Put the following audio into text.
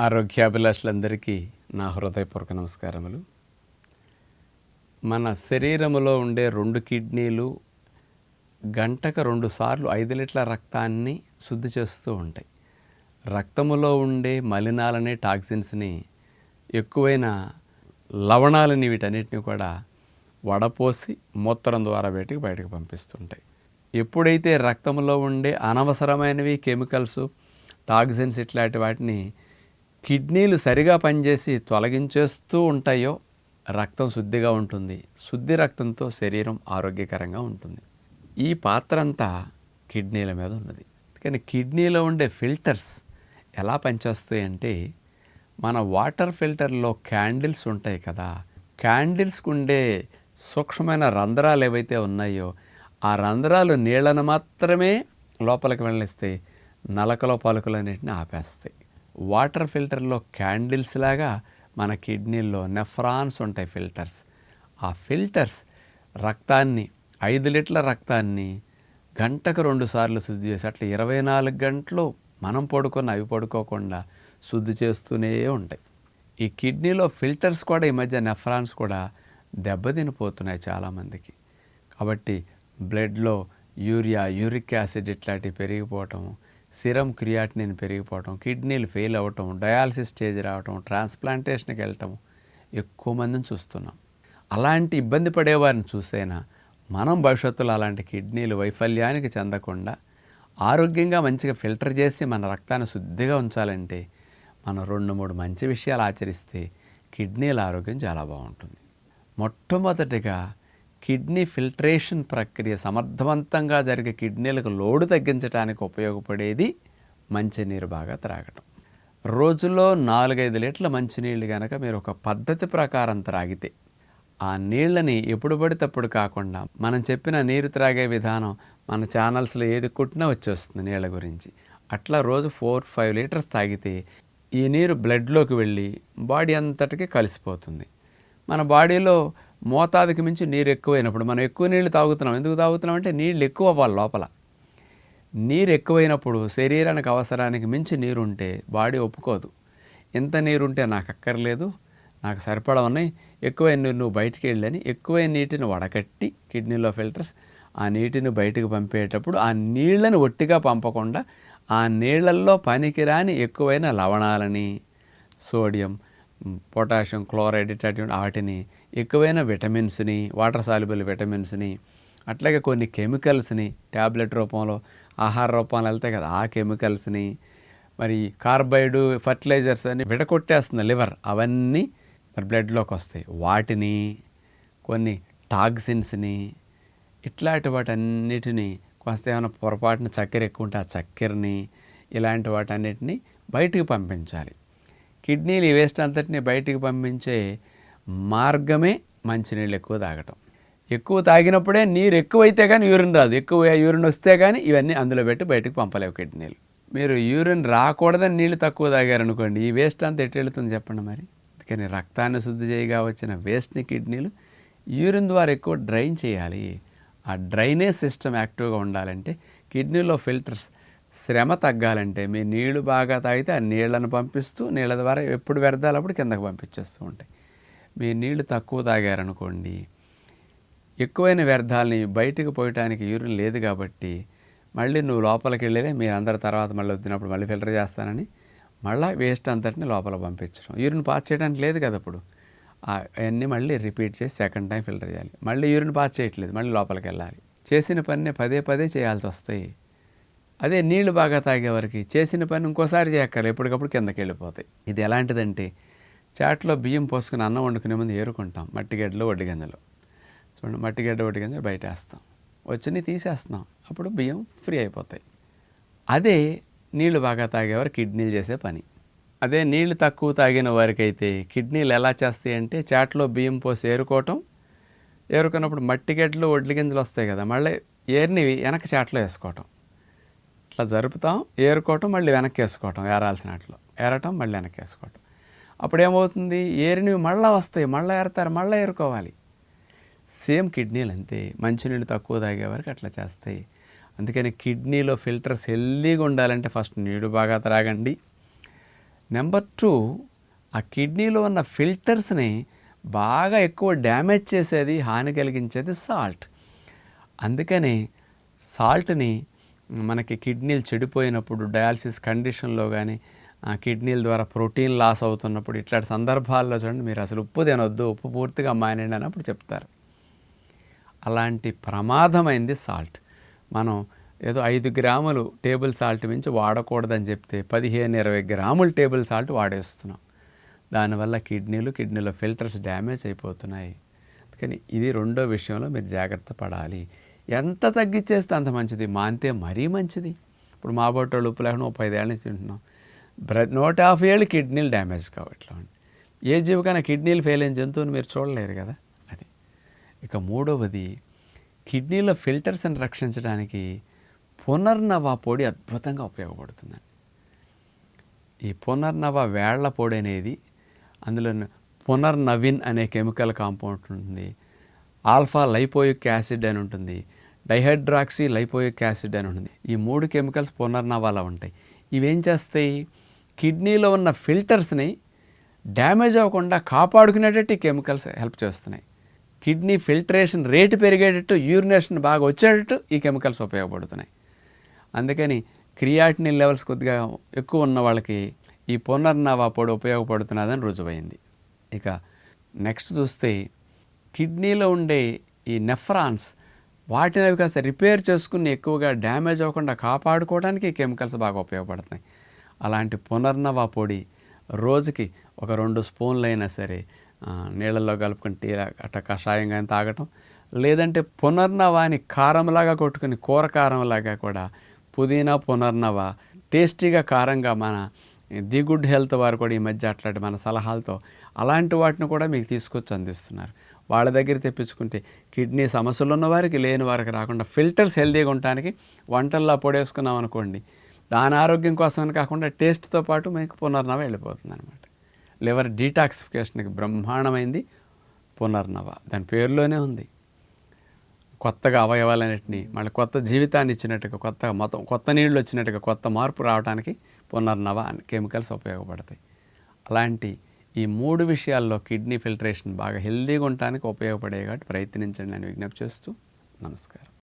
ఆరోగ్యాభిలాషులందరికీ నా హృదయపూర్వక నమస్కారములు. మన శరీరములో ఉండే రెండు కిడ్నీలు గంటకు రెండు సార్లు ఐదు లీటర్ల రక్తాన్ని శుద్ధి చేస్తూ ఉంటాయి. రక్తములో ఉండే మలినాలని టాక్సిన్స్ని ఎక్కువైన లవణాలని వీటన్నిటిని కూడా వడపోసి మూత్రం ద్వారా బయటికి బయటకు పంపిస్తుంటాయి. ఎప్పుడైతే రక్తంలో ఉండే అనవసరమైనవి కెమికల్స్ టాక్సిన్స్ ఇట్లాంటి వాటిని కిడ్నీలు సరిగా పనిచేసి తొలగించేస్తూ ఉంటాయో రక్తం శుద్ధిగా ఉంటుంది. శుద్ధి రక్తంతో శరీరం ఆరోగ్యకరంగా ఉంటుంది. ఈ పాత్ర అంతా కిడ్నీల మీద ఉన్నది. కానీ కిడ్నీలో ఉండే ఫిల్టర్స్ ఎలా పనిచేస్తాయి అంటే మన వాటర్ ఫిల్టర్లో క్యాండిల్స్ ఉంటాయి కదా క్యాండిల్స్కి ఉండే సూక్ష్మమైన రంధ్రాలు ఏవైతే ఉన్నాయో ఆ రంధ్రాలు నీళ్ళను మాత్రమే లోపలికి వెళ్ళనిస్తే నలకలో పలుకలు అనేటిని ఆపేస్తాయి. వాటర్ ఫిల్టర్లో క్యాండిల్స్ లాగా మన కిడ్నీల్లో నెఫ్రాన్స్ ఉంటాయి ఫిల్టర్స్. ఆ ఫిల్టర్స్ రక్తాన్ని ఐదు లీటర్ల రక్తాన్ని గంటకు రెండు సార్లు శుద్ధి చేసి అట్లా ఇరవై నాలుగు గంటలు మనం పడుకొని అవి పడుకోకుండా శుద్ధి చేస్తూనే ఉంటాయి. ఈ కిడ్నీలో ఫిల్టర్స్ కూడా ఈ మధ్య నెఫ్రాన్స్ కూడా దెబ్బతినిపోతున్నాయి చాలామందికి. కాబట్టి బ్లడ్లో యూరియా యూరిక్ యాసిడ్ ఇట్లాంటివి పెరిగిపోవటం సిరం క్రియాటినిన్ పెరిగిపోవటం కిడ్నీలు ఫెయిల్ అవ్వటం డయాలసిస్ స్టేజ్ రావటం ట్రాన్స్ప్లాంటేషన్కి వెళ్ళటం ఎక్కువ మందిని చూస్తున్నాం. అలాంటి ఇబ్బంది పడేవారిని చూసైనా మనం భవిష్యత్తులో అలాంటి కిడ్నీలు వైఫల్యానికి చెందకుండా ఆరోగ్యంగా మంచిగా ఫిల్టర్ చేసి మన రక్తాన్ని శుద్ధిగా ఉంచాలంటే మనం రెండు మూడు మంచి విషయాలు ఆచరిస్తే కిడ్నీల ఆరోగ్యం చాలా బాగుంటుంది. మొట్టమొదటిగా కిడ్నీ ఫిల్టరేషన్ ప్రక్రియ సమర్థవంతంగా జరిగే కిడ్నీలకు లోడు తగ్గించడానికి ఉపయోగపడేది మంచినీరు బాగా త్రాగటం. రోజులో నాలుగైదు లీటర్ల మంచినీళ్ళు కనుక మీరు ఒక పద్ధతి ప్రకారం త్రాగితే ఆ నీళ్ళని ఎప్పుడు పడితే అప్పుడు కాకుండా మనం చెప్పిన నీరు త్రాగే విధానం మన ఛానల్స్లో ఏది కుట్టినా వచ్చేస్తుంది నీళ్ళ గురించి. అట్లా రోజు ఫోర్ ఫైవ్ లీటర్స్ తాగితే ఈ నీరు బ్లడ్లోకి వెళ్ళి బాడీ అంతటికి కలిసిపోతుంది. మన బాడీలో మోతాదుకి మించి నీరు ఎక్కువైనప్పుడు మనం ఎక్కువ నీళ్ళు తాగుతున్నాం. ఎందుకు తాగుతున్నాం అంటే నీళ్ళు ఎక్కువ అవ్వాలి లోపల. నీరు ఎక్కువైనప్పుడు శరీరానికి అవసరానికి మించి నీరు ఉంటే బాడీ ఒప్పుకోదు. ఎంత నీరు ఉంటే నాకు అక్కర్లేదు నాకు సరిపడా ఉన్నాయి. ఎక్కువైన నీరు నువ్వు బయటికి వెళ్ళని ఎక్కువైన నీటిని వడకట్టి కిడ్నీలో ఫిల్టర్స్ ఆ నీటిని బయటకు పంపేటప్పుడు ఆ నీళ్ళని ఒట్టిగా పంపకుండా ఆ నీళ్ళల్లో పనికిరాని ఎక్కువైన లవణాలని సోడియం పొటాషియం క్లోరైడ్ ఇట్లాంటి వాటిని ఎక్కువైన విటమిన్స్ని వాటర్ సాల్యుబుల్ విటమిన్స్ని అట్లాగే కొన్ని కెమికల్స్ని ట్యాబ్లెట్ రూపంలో ఆహార రూపంలో వెళ్తాయి కదా ఆ కెమికల్స్ని మరి కార్బైడ్ ఫర్టిలైజర్స్ అని విడకొట్టేస్తుంది లివర్. అవన్నీ మరి బ్లడ్లోకి వస్తాయి. వాటిని కొన్ని టాక్సిన్స్ని ఇట్లాంటి వాటన్నిటిని కొంత ఏమైనా పొరపాటున చక్కెర ఎక్కువ ఉంటే ఆ చక్కెరని ఇలాంటి వాటన్నిటిని బయటికి పంపించాలి. కిడ్నీలు ఈ వేస్ట్ అంతటిని బయటికి పంపించే మార్గమే మంచినీళ్ళు ఎక్కువ తాగటం. ఎక్కువ తాగినప్పుడే నీరు ఎక్కువైతే కానీ యూరిన్ రాదు. ఎక్కువ యూరిన్ వస్తే కానీ ఇవన్నీ అందులో పెట్టి బయటకు పంపలేవు కిడ్నీలు. మీరు యూరిన్ రాకూడదని నీళ్ళు తక్కువ తాగారనుకోండి ఈ వేస్ట్ అంతా ఎటు వెళుతుంది చెప్పండి మరి? అందుకని రక్తాన్ని శుద్ధి చేయగా వచ్చిన వేస్ట్ని కిడ్నీలు యూరిన్ ద్వారా ఎక్కువ డ్రైన్ చేయాలి. ఆ డ్రైనేజ్ సిస్టమ్ యాక్టివ్గా ఉండాలంటే కిడ్నీలో ఫిల్టర్స్ శ్రమ తగ్గాలంటే మీ నీళ్ళు బాగా తాగితే ఆ నీళ్ళను పంపిస్తూ నీళ్ళ ద్వారా ఎప్పుడు వ్యర్థాలప్పుడు కిందకు పంపించేస్తూ ఉంటాయి. మీ నీళ్ళు తక్కువ తాగారనుకోండి ఎక్కువైన వ్యర్థాలని బయటకు పోయటానికి యూరిన్ లేదు కాబట్టి మళ్ళీ నువ్వు లోపలికి వెళ్ళేదే మీరు అందరి తర్వాత మళ్ళీ వచ్చినప్పుడు మళ్ళీ ఫిల్టర్ చేస్తానని మళ్ళీ వేస్ట్ అంతటిని లోపల పంపించడం. యూరిన్ పాస్ చేయడానికి లేదు కదా అప్పుడు. అవన్నీ మళ్ళీ రిపీట్ చేసి సెకండ్ టైం ఫిల్టర్ చేయాలి. మళ్ళీ యూరిన్ పాస్ చేయట్లేదు మళ్ళీ లోపలికి వెళ్ళాలి. చేసిన పని పదే పదే చేయాల్సి వస్తాయి. అదే నీళ్ళు బాగా తాగేవారికి చేసిన పని ఇంకోసారి చేయక్కర్లేదు ఎప్పటికప్పుడు కిందకి వెళ్ళిపోతాయి. ఇది ఎలాంటిదంటే చాట్లో బియ్యం పోసుకుని అన్నం వండుకునే ముందు ఏరుకుంటాం మట్టిగడ్డలు వడ్డిగంజలు చూడండి మట్టిగడ్డ వడ్డిగంజలు బయట వేస్తాం వచ్చినవి తీసేస్తున్నాం అప్పుడు బియ్యం ఫ్రీ అయిపోతాయి. అదే నీళ్ళు బాగా తాగేవారు కిడ్నీలు చేసే పని. అదే నీళ్ళు తక్కువ తాగిన వారికైతే కిడ్నీలు ఎలా చేస్తాయంటే చాట్లో బియ్యం పోసి ఏరుకోవటం ఏరుకున్నప్పుడు మట్టిగడ్డలు వడ్లి గింజలు వస్తాయి కదా మళ్ళీ ఏరినివి వెనక చాట్లో వేసుకోవటం. అట్లా జరుపుతాం ఏరుకోవటం మళ్ళీ వెనక్కి వేసుకోవటం ఏరాల్సినట్లు. ఏరటం మళ్ళీ వెనక్కి వేసుకోవటం అప్పుడు ఏమవుతుంది ఏరినవి మళ్ళీ వస్తాయి మళ్ళీ ఏరుతారు మళ్ళీ ఏరుకోవాలి. సేమ్ కిడ్నీలు అంతే. మంచినీళ్ళు తక్కువ తాగే వరకు అట్లా చేస్తాయి. అందుకని కిడ్నీలో ఫిల్టర్స్ హెల్దీగా ఉండాలంటే ఫస్ట్ నీళ్ళు బాగా త్రాగండి. నెంబర్ టూ ఆ కిడ్నీలో ఉన్న ఫిల్టర్స్ని బాగా ఎక్కువ డ్యామేజ్ చేసేది హాని కలిగించేది సాల్ట్. అందుకని సాల్ట్ని మనకి కిడ్నీలు చెడిపోయినప్పుడు డయాలసిస్ కండిషన్లో కానీ ఆ కిడ్నీల ద్వారా ప్రోటీన్ లాస్ అవుతున్నప్పుడు ఇట్లాంటి సందర్భాల్లో చూడండి మీరు అసలు ఉప్పు తినొద్దు ఉప్పు పూర్తిగా మానేయండి అన్నప్పుడు చెప్తారు. అలాంటి ప్రమాదమైంది సాల్ట్. మనం ఏదో ఐదు గ్రాములు టేబుల్ సాల్ట్ మించి వాడకూడదని చెప్తే పదిహేను ఇరవై గ్రాములు టేబుల్ సాల్ట్ వాడేస్తున్నాం. దానివల్ల కిడ్నీలు కిడ్నీలో ఫిల్టర్స్ డ్యామేజ్ అయిపోతున్నాయి. కానీ ఇది రెండో విషయంలో మీరు జాగ్రత్త పడాలి. ఎంత తగ్గించేస్తే అంత మంచిది? మాంతే మరీ మంచిది. ఇప్పుడు మా బొట్టలు ఉప్పు లేకుండా ముప్పై ఐదేళ్ళ నుంచి తింటున్నాం. బ్ర నూట యాభై ఏళ్ళు కిడ్నీలు డ్యామేజ్ కావట్లా ఏ జీవికైనా కిడ్నీలు ఫెయిల్ అయిన జంతువుని మీరు చూడలేరు కదా? అది. ఇక మూడవది కిడ్నీలో ఫిల్టర్స్ని రక్షించడానికి పునర్నవ పొడి అద్భుతంగా ఉపయోగపడుతుందండి. ఈ పునర్నవ వేళ్ళ పొడి అనేది అందులో పునర్నవిన్ అనే కెమికల్ కాంపౌండ్ ఉంటుంది. ఆల్ఫా లైపోయిక్ యాసిడ్ అని ఉంటుంది. డైహైడ్రాక్సీ లైపోయిక్ యాసిడ్ అని ఉంటుంది. ఈ మూడు కెమికల్స్ పునర్నవాలో ఉంటాయి. ఇవేం చేస్తాయి? కిడ్నీలో ఉన్న ఫిల్టర్స్ని డ్యామేజ్ అవ్వకుండా కాపాడుకునేటట్టు ఈ కెమికల్స్ హెల్ప్ చేస్తున్నాయి. కిడ్నీ ఫిల్టరేషన్ రేటు పెరిగేటట్టు యూరినేషన్ బాగా వచ్చేటట్టు ఈ కెమికల్స్ ఉపయోగపడుతున్నాయి. అందుకని క్రియాటినిన్ లెవెల్స్ కొద్దిగా ఎక్కువ ఉన్న వాళ్ళకి ఈ పునర్నవ పొడి ఉపయోగపడుతున్నదని రుజువైంది. ఇక నెక్స్ట్ చూస్తే కిడ్నీలో ఉండే ఈ నెఫ్రాన్స్ వాటిని అవి కాస్త రిపేర్ చేసుకుని ఎక్కువగా డ్యామేజ్ అవ్వకుండా కాపాడుకోవడానికి కెమికల్స్ బాగా ఉపయోగపడుతున్నాయి. అలాంటి పునర్నవ పొడి రోజుకి ఒక రెండు స్పూన్లు అయినా సరే నీళ్ళల్లో కలుపుకొని టీ అట్ట కషాయం కానీ తాగటం లేదంటే పునర్నవాని కారంలాగా కొట్టుకుని కూర కారంలాగా కూడా పుదీనా పునర్నవ టేస్టీగా కారంగా మన ది గుడ్ హెల్త్ వారు కూడా ఈ మధ్య అట్లాంటి మన సలహాలతో అలాంటి వాటిని కూడా మీకు తీసుకొచ్చి అందిస్తున్నారు. వాళ్ళ దగ్గర తెప్పించుకుంటే కిడ్నీ సమస్యలు ఉన్న వారికి లేని వారికి రాకుండా ఫిల్టర్స్ హెల్తీగా ఉండటానికి వంటల్లో పొడేసుకున్నాం అనుకోండి దాని ఆరోగ్యం కోసమని కాకుండా టేస్ట్తో పాటు మీకు పునర్నవ వెళ్ళిపోతుంది అనమాట లివర్ డీటాక్సిఫికేషన్కి బ్రహ్మాండమైంది పునర్నవ. దాని పేరులోనే ఉంది. కొత్తగా అవయవాలన్నింటినీ మళ్ళీ కొత్త జీవితాన్ని ఇచ్చినట్టుగా కొత్త మొత్తం కొత్త నీళ్ళు వచ్చినట్టుగా కొత్త మార్పు రావడానికి పునర్నవ కెమికల్స్ ఉపయోగపడతాయి. అలాంటి ఈ మూడు విషయాల్లో కిడ్నీ ఫిల్టరేషన్ బాగా హెల్దీగా ఉండటానికి ఉపయోగపడే కాబట్టి ప్రయత్నించండి అని విజ్ఞప్తి చేస్తూ నమస్కారం.